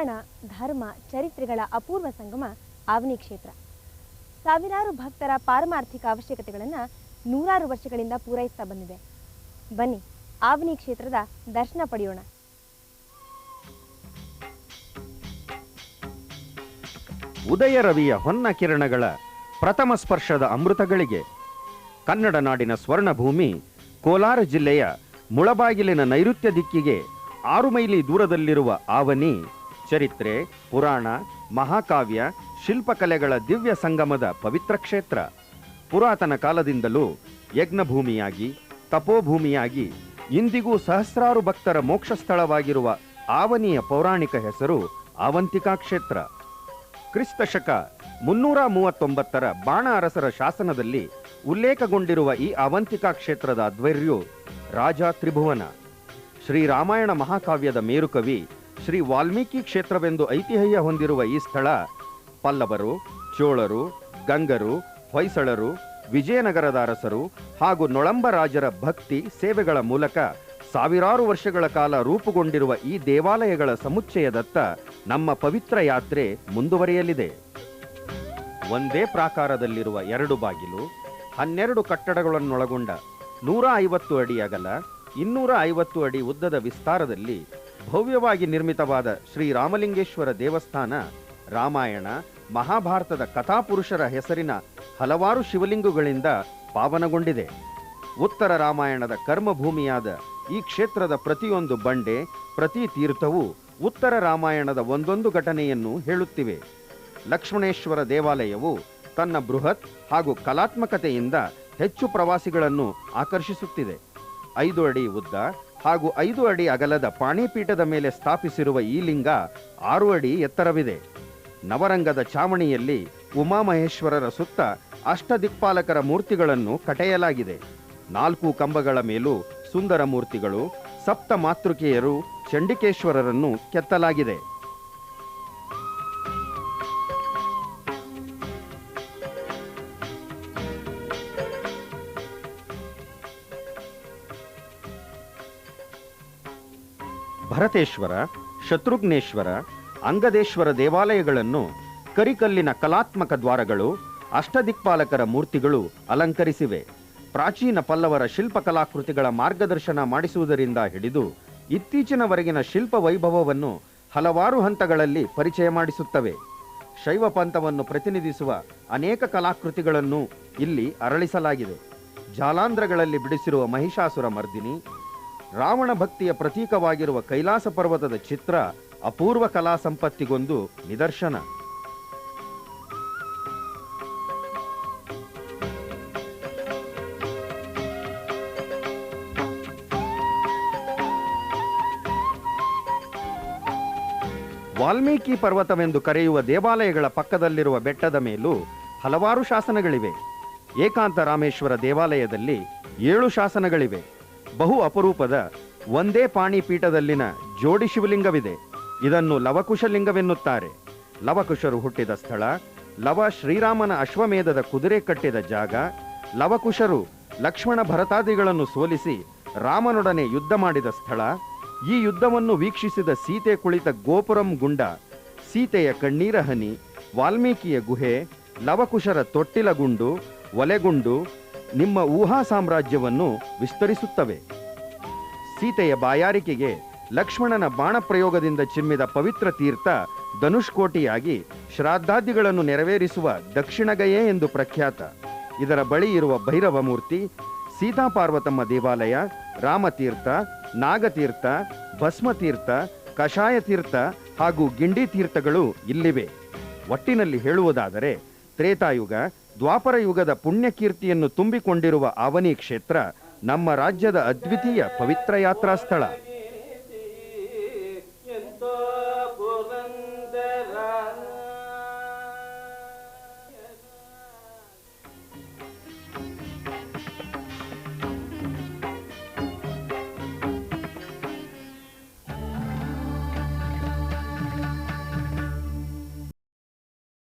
ಪುರಾಣ ಧರ್ಮ, ಚರಿತ್ರೆಗಳ ಅಪೂರ್ವ ಸಂಗಮ, ಆವನಿ ಕ್ಷೇತ್ರ. ಸಾವಿರಾರು ಭಕ್ತರ ಪಾರಮಾರ್ಥಿಕ ಅವಶ್ಯಕತೆಗಳನ್ನು ನೂರಾರು ವರ್ಷಗಳಿಂದ ಪೂರೈಸ್ತಾ ಬಂದಿದೆ. ಬನ್ನಿ, ಆವನಿ ಕ್ಷೇತ್ರದ ದರ್ಶನ ಪಡೆಯೋಣ. ಉದಯ ರವಿಯ ಹೊನ್ನ ಕಿರಣಗಳ ಪ್ರಥಮ ಸ್ಪರ್ಶದ ಅಮೃತಗಳಿಗೆ ಕನ್ನಡ ನಾಡಿನ ಸ್ವರ್ಣಭೂಮಿ, ಕೋಲಾರ ಜಿಲ್ಲೆಯ ಮುಳಬಾಗಿಲಿನ ನೈಋತ್ಯ ದಿಕ್ಕಿಗೆ ಆರು ಮೈಲಿ ದೂರದಲ್ಲಿರುವ ಆವನಿ ಚರಿತ್ರೆ, ಪುರಾಣ, ಮಹಾಕಾವ್ಯ, ಶಿಲ್ಪಕಲೆಗಳ ದಿವ್ಯ ಸಂಗಮದ ಪವಿತ್ರ ಕ್ಷೇತ್ರ. ಪುರಾತನ ಕಾಲದಿಂದಲೂ ಯಜ್ಞಭೂಮಿಯಾಗಿ, ತಪೋಭೂಮಿಯಾಗಿ, ಇಂದಿಗೂ ಸಹಸ್ರಾರು ಭಕ್ತರ ಮೋಕ್ಷ ಸ್ಥಳವಾಗಿರುವ ಆವನಿಯ ಪೌರಾಣಿಕ ಹೆಸರು ಆವಂತಿಕಾ ಕ್ಷೇತ್ರ. ಕ್ರಿಸ್ತ ಶಕ ಮುನ್ನೂರ ಮೂವತ್ತೊಂಬತ್ತರ ಬಾಣ ಅರಸರ ಶಾಸನದಲ್ಲಿ ಉಲ್ಲೇಖಗೊಂಡಿರುವ ಈ ಅವಂತಿಕಾ ಕ್ಷೇತ್ರದ ಅಧ್ವರ್ಯು ರಾಜ ತ್ರಿಭುವನ. ಶ್ರೀರಾಮಾಯಣ ಮಹಾಕಾವ್ಯದ ಮೇರುಕವಿ ಶ್ರೀ ವಾಲ್ಮೀಕಿ ಕ್ಷೇತ್ರವೆಂದು ಐತಿಹ್ಯ ಹೊಂದಿರುವ ಈ ಸ್ಥಳ, ಪಲ್ಲವರು, ಚೋಳರು, ಗಂಗರು, ಹೊಯ್ಸಳರು, ವಿಜಯನಗರದ ಅರಸರು ಹಾಗೂ ನೊಳಂಬ ರಾಜರ ಭಕ್ತಿ ಸೇವೆಗಳ ಮೂಲಕ ಸಾವಿರಾರು ವರ್ಷಗಳ ಕಾಲ ರೂಪುಗೊಂಡಿರುವ ಈ ದೇವಾಲಯಗಳ ಸಮುಚ್ಚಯದತ್ತ ನಮ್ಮ ಪವಿತ್ರ ಯಾತ್ರೆ ಮುಂದುವರಿಯಲಿದೆ. ಒಂದೇ ಪ್ರಾಕಾರದಲ್ಲಿರುವ ಎರಡು ಬಾಗಿಲು, ಹನ್ನೆರಡು ಕಟ್ಟಡಗಳನ್ನೊಳಗೊಂಡ ನೂರ ಐವತ್ತು ಅಡಿ ಅಗಲ, ಇನ್ನೂರ ಐವತ್ತು ಅಡಿ ಉದ್ದದ ವಿಸ್ತಾರದಲ್ಲಿ ಭವ್ಯವಾಗಿ ನಿರ್ಮಿತವಾದ ಶ್ರೀರಾಮಲಿಂಗೇಶ್ವರ ದೇವಸ್ಥಾನ, ರಾಮಾಯಣ, ಮಹಾಭಾರತದ ಕಥಾಪುರುಷರ ಹೆಸರಿನ ಹಲವಾರು ಶಿವಲಿಂಗಗಳಿಂದ ಪಾವನಗೊಂಡಿದೆ. ಉತ್ತರ ರಾಮಾಯಣದ ಕರ್ಮಭೂಮಿಯಾದ ಈ ಕ್ಷೇತ್ರದ ಪ್ರತಿಯೊಂದು ಬಂಡೆ, ಪ್ರತಿ ತೀರ್ಥವೂ ಉತ್ತರ ರಾಮಾಯಣದ ಒಂದೊಂದು ಘಟನೆಯನ್ನು ಹೇಳುತ್ತಿವೆ. ಲಕ್ಷ್ಮಣೇಶ್ವರ ದೇವಾಲಯವು ತನ್ನ ಬೃಹತ್ ಹಾಗೂ ಕಲಾತ್ಮಕತೆಯಿಂದ ಹೆಚ್ಚು ಪ್ರವಾಸಿಗಳನ್ನು ಆಕರ್ಷಿಸುತ್ತಿದೆ. ಐದು ಅಡಿ ಉದ್ದ ಹಾಗೂ ಐದು ಅಡಿ ಅಗಲದ ಪಾಣಿಪೀಠದ ಮೇಲೆ ಸ್ಥಾಪಿಸಿರುವ ಈ ಲಿಂಗ ಆರು ಅಡಿ ಎತ್ತರವಿದೆ. ನವರಂಗದ ಚಾವಣಿಯಲ್ಲಿ ಉಮಾಮಹೇಶ್ವರರ ಸುತ್ತ ಅಷ್ಟದಿಕ್ಪಾಲಕರ ಮೂರ್ತಿಗಳನ್ನು ಕಟೆಯಲಾಗಿದೆ. ನಾಲ್ಕು ಕಂಬಗಳ ಮೇಲೂ ಸುಂದರ ಮೂರ್ತಿಗಳು, ಸಪ್ತ ಮಾತೃಕೆಯರು ಚಂಡಿಕೇಶ್ವರರನ್ನು ಕೆತ್ತಲಾಗಿದೆ. ಭರತೇಶ್ವರ, ಶತ್ರುಘ್ನೇಶ್ವರ, ಅಂಗದೇಶ್ವರ ದೇವಾಲಯಗಳನ್ನು ಕರಿಕಲ್ಲಿನ ಕಲಾತ್ಮಕ ದ್ವಾರಗಳು, ಅಷ್ಟದಿಕ್ಪಾಲಕರ ಮೂರ್ತಿಗಳು ಅಲಂಕರಿಸಿವೆ. ಪ್ರಾಚೀನ ಪಲ್ಲವರ ಶಿಲ್ಪಕಲಾಕೃತಿಗಳ ಮಾರ್ಗದರ್ಶನ ಮಾಡಿಸುವುದರಿಂದ ಹಿಡಿದು ಇತ್ತೀಚಿನವರೆಗಿನ ಶಿಲ್ಪ ವೈಭವವನ್ನು ಹಲವಾರು ಹಂತಗಳಲ್ಲಿ ಪರಿಚಯ ಮಾಡಿಸುತ್ತವೆ. ಶೈವ ಪಂಥವನ್ನು ಪ್ರತಿನಿಧಿಸುವ ಅನೇಕ ಕಲಾಕೃತಿಗಳನ್ನು ಇಲ್ಲಿ ಅರಳಿಸಲಾಗಿದೆ. ಜಾಲಾಂಧ್ರಗಳಲ್ಲಿ ಬಿಡಿಸಿರುವ ಮಹಿಷಾಸುರ ಮರ್ದಿನಿ ರಾವಣ ಭಕ್ತಿಯ ಪ್ರತೀಕವಾಗಿರುವ ಕೈಲಾಸ ಪರ್ವತದ ಚಿತ್ರ ಅಪೂರ್ವ ಕಲಾ ಸಂಪತ್ತಿಗೊಂದು ನಿದರ್ಶನ. ವಾಲ್ಮೀಕಿ ಪರ್ವತವೆಂದು ಕರೆಯುವ ದೇವಾಲಯಗಳ ಪಕ್ಕದಲ್ಲಿರುವ ಬೆಟ್ಟದ ಮೇಲೂ ಹಲವಾರು ಶಾಸನಗಳಿವೆ. ಏಕಾಂತ ರಾಮೇಶ್ವರ ದೇವಾಲಯದಲ್ಲಿ ಏಳು ಶಾಸನಗಳಿವೆ. ಬಹು ಅಪರೂಪದ ಒಂದೇ ಪಾಣಿಪೀಠದಲ್ಲಿನ ಜೋಡಿ ಶಿವಲಿಂಗವಿದೆ. ಇದನ್ನು ಲವಕುಶಲಿಂಗವೆನ್ನುತ್ತಾರೆ. ಲವಕುಶರು ಹುಟ್ಟಿದ ಸ್ಥಳ, ಲವ ಶ್ರೀರಾಮನ ಅಶ್ವಮೇಧದ ಕುದುರೆ ಕಟ್ಟಿದ ಜಾಗ, ಲವಕುಶರು ಲಕ್ಷ್ಮಣ ಭರತಾದಿಗಳನ್ನು ಸೋಲಿಸಿ ರಾಮನೊಡನೆ ಯುದ್ಧ ಮಾಡಿದ ಸ್ಥಳ, ಈ ಯುದ್ಧವನ್ನು ವೀಕ್ಷಿಸಿದ ಸೀತೆ ಕುಳಿತ ಗೋಪುರಂ ಗುಂಡ, ಸೀತೆಯ ಕಣ್ಣೀರ ಹನಿ, ವಾಲ್ಮೀಕಿಯ ಗುಹೆ, ಲವಕುಶರ ತೊಟ್ಟಿಲ ಗುಂಡು, ಒಲೆಗುಂಡು ನಿಮ್ಮ ಊಹಾ ಸಾಮ್ರಾಜ್ಯವನ್ನು ವಿಸ್ತರಿಸುತ್ತವೆ. ಸೀತೆಯ ಬಾಯಾರಿಕೆಗೆ ಲಕ್ಷ್ಮಣನ ಬಾಣಪ್ರಯೋಗದಿಂದ ಚಿಮ್ಮಿದ ಪವಿತ್ರ ತೀರ್ಥ ಧನುಷ್ಕೋಟಿಯಾಗಿ ಶ್ರಾದ್ದಾದಿಗಳನ್ನು ನೆರವೇರಿಸುವ ದಕ್ಷಿಣಗಯೇ ಎಂದು ಪ್ರಖ್ಯಾತ. ಇದರ ಬಳಿ ಇರುವ ಭೈರವ ಮೂರ್ತಿ ಸೀತಾಪಾರ್ವತಮ್ಮ ದೇವಾಲಯ, ರಾಮತೀರ್ಥ, ನಾಗತೀರ್ಥ, ಭಸ್ಮತೀರ್ಥ ಕಷಾಯ ತೀರ್ಥ ಹಾಗೂ ಗಿಂಡಿ ತೀರ್ಥಗಳು ಇಲ್ಲಿವೆ. ಒಟ್ಟಿನಲ್ಲಿ ಹೇಳುವುದಾದರೆ, ತ್ರೇತಾಯುಗ ದ್ವಾಪರ ಯುಗದ ಪುಣ್ಯಕೀರ್ತಿಯನ್ನು ತುಂಬಿಕೊಂಡಿರುವ ಆವನಿ ಕ್ಷೇತ್ರ ನಮ್ಮ ರಾಜ್ಯದ ಅದ್ವಿತೀಯ ಪವಿತ್ರ ಯಾತ್ರಾ ಸ್ಥಳ